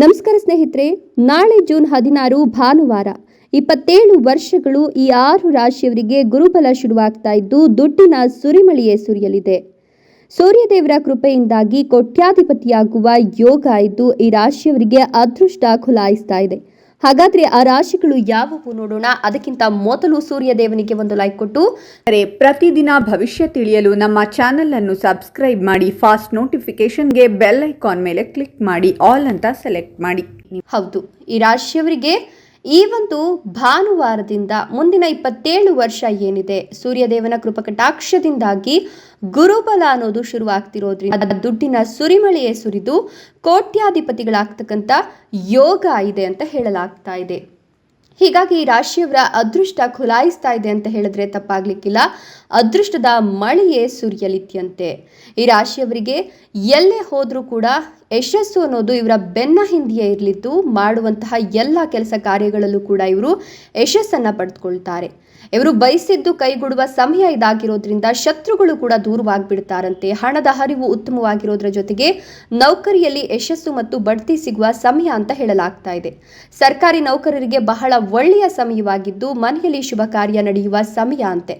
ನಮಸ್ಕಾರ ಸ್ನೇಹಿತರೆ, ನಾಳೆ ಜೂನ್ ಹದಿನಾರು ಭಾನುವಾರ, ಇಪ್ಪತ್ತೇಳು ವರ್ಷಗಳು ಈ ಆರು ರಾಶಿಯವರಿಗೆ ಗುರುಬಲ ಶುರುವಾಗ್ತಾ ಇದ್ದು ದುಡ್ಡಿನ ಸುರಿಮಳೆಯೇ ಸುರಿಯಲಿದೆ. ಸೂರ್ಯದೇವರ ಕೃಪೆಯಿಂದಾಗಿ ಕೋಟ್ಯಾಧಿಪತಿಯಾಗುವ ಯೋಗ ಇದ್ದು ಈ ರಾಶಿಯವರಿಗೆ ಅದೃಷ್ಟ ಖುಲಾಯಿಸ್ತಾ ಇದೆ. ಹಾಗಾದ್ರೆ ಆ ರಾಶಿಗಳು ಯಾವುವು ನೋಡೋಣ. ಅದಕ್ಕಿಂತ ಮೊದಲು ಸೂರ್ಯ ದೇವನಿಗೆ ಒಂದು ಲೈಕ್ ಕೊಟ್ಟು. ಕರೆ ಪ್ರತಿದಿನ ಭವಿಷ್ಯ ತಿಳಿಯಲು ನಮ್ಮ ಚಾನೆಲ್ ಅನ್ನು ಸಬ್ಸ್ಕ್ರೈಬ್ ಮಾಡಿ ಫಾಸ್ಟ್ ನೋಟಿಫಿಕೇಶನ್ಗೆ ಬೆಲ್ ಐಕಾನ್ ಮೇಲೆ ಕ್ಲಿಕ್ ಮಾಡಿ ಆಲ್ ಅಂತ ಸೆಲೆಕ್ಟ್ ಮಾಡಿ. ಹೌದು ಈ ರಾಶಿಯವರಿಗೆ ಈ ಒಂದು ಭಾನುವಾರದಿಂದ ಮುಂದಿನ ಇಪ್ಪತ್ತೇಳು ವರ್ಷ ಏನಿದೆ, ಸೂರ್ಯದೇವನ ಕೃಪಕಟಾಕ್ಷದಿಂದಾಗಿ ಗುರುಬಲ ಅನ್ನೋದು ಶುರುವಾಗ್ತಿರೋದ್ರಿಂದ ದುಡ್ಡಿನ ಸುರಿಮಳೆಯೇ ಸುರಿದು ಕೋಟ್ಯಾಧಿಪತಿಗಳಾಗ್ತಕ್ಕಂಥ ಯೋಗ ಇದೆ ಅಂತ ಹೇಳಲಾಗ್ತಾ ಇದೆ. ಹೀಗಾಗಿ ಈ ರಾಶಿಯವರ ಅದೃಷ್ಟ ಖುಲಾಯಿಸ್ತಾ ಇದೆ ಅಂತ ಹೇಳಿದ್ರೆ ತಪ್ಪಾಗ್ಲಿಕ್ಕಿಲ್ಲ. ಅದೃಷ್ಟದ ಮಳೆಯೇ ಸುರಿಯಲಿತ್ಯಂತೆ. ಈ ರಾಶಿಯವರಿಗೆ ಎಲ್ಲೇ ಹೋದರೂ ಕೂಡ ಯಶಸ್ಸು ಅನ್ನೋದು ಇವರ ಬೆನ್ನ ಹಿಂದಿಯೇ ಇರಲಿದ್ದು, ಮಾಡುವಂತಹ ಎಲ್ಲ ಕೆಲಸ ಕಾರ್ಯಗಳಲ್ಲೂ ಕೂಡ ಇವರು ಯಶಸ್ಸನ್ನು ಪಡೆದುಕೊಳ್ತಾರೆ ಇವರು ಬಯಸಿದ್ದು ಕೈಗೂಡುವ ಸಮಯ ಇದಾಗಿರೋದ್ರಿಂದ ಶತ್ರುಗಳು ಕೂಡ ದೂರವಾಗಿಬಿಡ್ತಾರಂತೆ. ಹಣದ ಹರಿವು ಉತ್ತಮವಾಗಿರೋದ್ರ ಜೊತೆಗೆ ನೌಕರಿಯಲ್ಲಿ ಯಶಸ್ಸು ಮತ್ತು ಬಡ್ತಿ ಸಿಗುವ ಸಮಯ ಅಂತ ಹೇಳಲಾಗ್ತಾ ಇದೆ. ಸರ್ಕಾರಿ ನೌಕರರಿಗೆ ಬಹಳ ಒಳ್ಳೆಯ ಸಮಯವಾಗಿದ್ದು, ಮನೆಯಲ್ಲಿ ಶುಭ ಕಾರ್ಯ ನಡೆಯುವ ಸಮಯ ಅಂತೆ.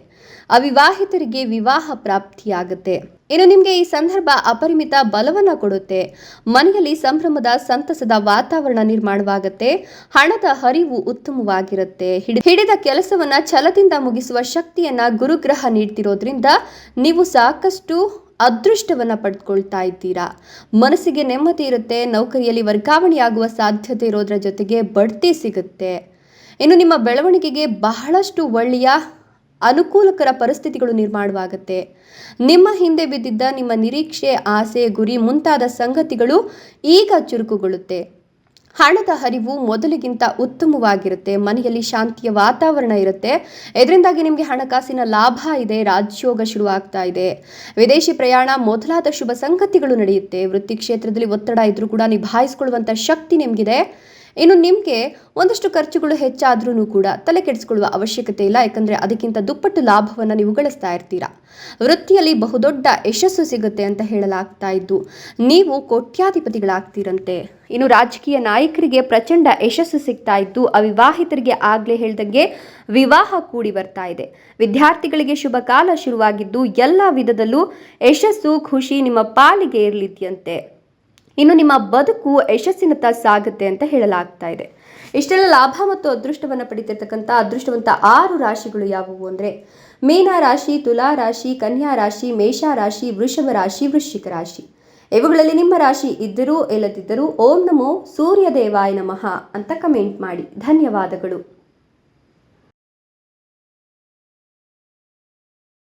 ಅವಿವಾಹಿತರಿಗೆ ವಿವಾಹ ಪ್ರಾಪ್ತಿಯಾಗುತ್ತೆ. ಇನ್ನು ನಿಮಗೆ ಈ ಸಂದರ್ಭ ಅಪರಿಮಿತ ಬಲವನ್ನು ಕೊಡುತ್ತೆ. ಮನೆಯಲ್ಲಿ ಸಂಭ್ರಮದ ಸಂತಸದ ವಾತಾವರಣ ನಿರ್ಮಾಣವಾಗುತ್ತೆ. ಹಣದ ಹರಿವು ಉತ್ತಮವಾಗಿರುತ್ತೆ. ಹಿಡಿ- ಹಿಡಿದ ಕೆಲಸವನ್ನ ಛಲದಿಂದ ಮುಗಿಸುವ ಶಕ್ತಿಯನ್ನ ಗುರುಗ್ರಹ ನೀಡ್ತಿರೋದ್ರಿಂದ ನೀವು ಸಾಕಷ್ಟು ಅದೃಷ್ಟವನ್ನು ಪಡೆದುಕೊಳ್ತಾ ಇದ್ದೀರಾ. ಮನಸ್ಸಿಗೆ ನೆಮ್ಮದಿ ಇರುತ್ತೆ. ನೌಕರಿಯಲ್ಲಿ ವರ್ಗಾವಣೆಯಾಗುವ ಸಾಧ್ಯತೆ ಇರೋದ್ರ ಜೊತೆಗೆ ಬಡ್ತಿ ಸಿಗುತ್ತೆ. ಇನ್ನು ನಿಮ್ಮ ಬೆಳವಣಿಗೆಗೆ ಬಹಳಷ್ಟು ಒಳ್ಳೆಯ ಅನುಕೂಲಕರ ಪರಿಸ್ಥಿತಿಗಳು ನಿರ್ಮಾಣವಾಗುತ್ತೆ. ನಿಮ್ಮ ಹಿಂದೆ ಬಿದ್ದಿದ್ದ ನಿಮ್ಮ ನಿರೀಕ್ಷೆ, ಆಸೆ, ಗುರಿ ಮುಂತಾದ ಸಂಗತಿಗಳು ಈಗ ಚುರುಕುಗೊಳ್ಳುತ್ತೆ. ಹಣದ ಹರಿವು ಮೊದಲಿಗಿಂತ ಉತ್ತಮವಾಗಿರುತ್ತೆ. ಮನೆಯಲ್ಲಿ ಶಾಂತಿಯ ವಾತಾವರಣ ಇರುತ್ತೆ. ಇದರಿಂದಾಗಿ ನಿಮಗೆ ಹಣಕಾಸಿನ ಲಾಭ ಇದೆ, ರಾಜ್ಯೋಗ ಶುರುವಾಗ್ತಾ ಇದೆ. ವಿದೇಶಿ ಪ್ರಯಾಣ ಮೊದಲಾದ ಶುಭ ಸಂಗತಿಗಳು ನಡೆಯುತ್ತೆ. ವೃತ್ತಿ ಕ್ಷೇತ್ರದಲ್ಲಿ ಒತ್ತಡ ಇದ್ರೂ ಕೂಡ ನಿಭಾಯಿಸಿಕೊಳ್ಳುವಂಥ ಶಕ್ತಿ ನಿಮಗಿದೆ. ಇನ್ನು ನಿಮಗೆ ಒಂದಷ್ಟು ಖರ್ಚುಗಳು ಹೆಚ್ಚಾದ್ರೂ ಕೂಡ ತಲೆ ಕೆಡಿಸ್ಕೊಳ್ಳುವ ಅವಶ್ಯಕತೆ ಇಲ್ಲ, ಯಾಕಂದರೆ ಅದಕ್ಕಿಂತ ದುಪ್ಪಟ್ಟು ಲಾಭವನ್ನು ನೀವು ಗಳಿಸ್ತಾ ಇರ್ತೀರಾ. ವೃತ್ತಿಯಲ್ಲಿ ಬಹುದೊಡ್ಡ ಯಶಸ್ಸು ಸಿಗುತ್ತೆ ಅಂತ ಹೇಳಲಾಗ್ತಾ ಇದ್ದು, ನೀವು ಕೋಟ್ಯಾಧಿಪತಿಗಳಾಗ್ತೀರಂತೆ. ಇನ್ನು ರಾಜಕೀಯ ನಾಯಕರಿಗೆ ಪ್ರಚಂಡ ಯಶಸ್ಸು ಸಿಗ್ತಾ ಇದ್ದು, ಅವಿವಾಹಿತರಿಗೆ ಆಗಲೇ ಹೇಳ್ದಂಗೆ ವಿವಾಹ ಕೂಡಿ ಬರ್ತಾ ಇದೆ. ವಿದ್ಯಾರ್ಥಿಗಳಿಗೆ ಶುಭ ಕಾಲ ಶುರುವಾಗಿದ್ದು, ಎಲ್ಲ ವಿಧದಲ್ಲೂ ಯಶಸ್ಸು, ಖುಷಿ ನಿಮ್ಮ ಪಾಲಿಗೆ ಇರಲಿದ್ಯಂತೆ. ಇನ್ನು ನಿಮ್ಮ ಬದುಕು ಯಶಸ್ಸಿನತ್ತ ಸಾಗುತ್ತೆ ಅಂತ ಹೇಳಲಾಗ್ತಾ ಇದೆ. ಇಷ್ಟೆಲ್ಲ ಲಾಭ ಮತ್ತು ಅದೃಷ್ಟವನ್ನು ಪಡಿತಿರ್ತಕ್ಕಂಥ ಅದೃಷ್ಟವಂತ ಆರು ರಾಶಿಗಳು ಯಾವುವು ಅಂದರೆ ಮೀನ ರಾಶಿ, ತುಲಾ ರಾಶಿ, ಕನ್ಯಾ ರಾಶಿ, ಮೇಷ ರಾಶಿ, ವೃಷಭ ರಾಶಿ, ವೃಶ್ಚಿಕ ರಾಶಿ. ಇವುಗಳಲ್ಲಿ ನಿಮ್ಮ ರಾಶಿ ಇದ್ದರೂ ಇಲ್ಲದಿದ್ದರೂ ಓಂ ನಮೋ ಸೂರ್ಯದೇವಾಯ ನಮಃ ಅಂತ ಕಮೆಂಟ್ ಮಾಡಿ. ಧನ್ಯವಾದಗಳು.